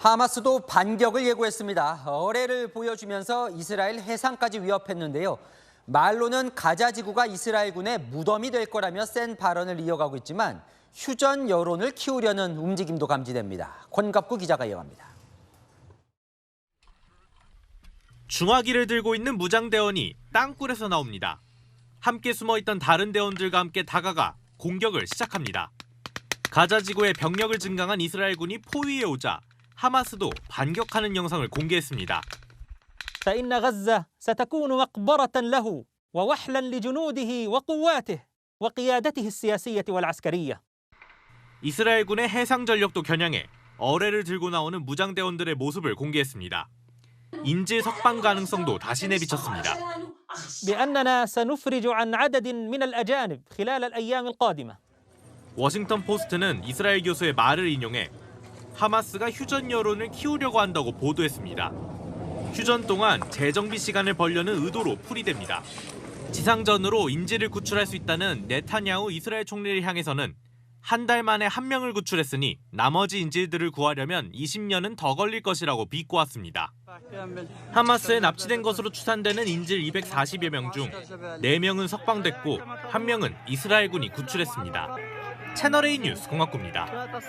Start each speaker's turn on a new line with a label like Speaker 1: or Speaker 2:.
Speaker 1: 하마스도 반격을 예고했습니다. 어뢰를 보여주면서 이스라엘 해상까지 위협했는데요. 말로는 가자 지구가 이스라엘군의 무덤이 될 거라며 센 발언을 이어가고 있지만 휴전 여론을 키우려는 움직임도 감지됩니다. 권갑구 기자가 이어갑니다.
Speaker 2: 중화기를 들고 있는 무장대원이 땅굴에서 나옵니다. 함께 숨어있던 다른 대원들과 함께 다가가 공격을 시작합니다. 가자 지구의 병력을 증강한 이스라엘군이 포위해 오자 하마스도 반격하는 영상을 공개했습니다.
Speaker 3: فإن غزة ستكون مقبرة له ووحلا لجنوده وقواته وقيادته السياسية والعسكرية.
Speaker 2: 이스라엘군의 해상 전력도 겨냥해 어뢰를 들고 나오는 무장대원들의 모습을 공개했습니다. 인질 석방 가능성도 다시 내비쳤습니다.
Speaker 3: بأننا سنفرج عن عدد من الأجانب خلال الأيام القادمة.
Speaker 2: 워싱턴 포스트는 이스라엘 교수의 말을 인용해 하마스가 휴전 여론을 키우려고 한다고 보도했습니다. 휴전 동안 재정비 시간을 벌려는 의도로 풀이됩니다. 지상전으로 인질을 구출할 수 있다는 네타냐후 이스라엘 총리를 향해서는 한 달 만에 한 명을 구출했으니 나머지 인질들을 구하려면 20년은 더 걸릴 것이라고 비꼬았습니다. 하마스에 납치된 것으로 추산되는 인질 240여 명 중 4명은 석방됐고 1명은 이스라엘군이 구출했습니다. 채널A 뉴스 공학구입니다.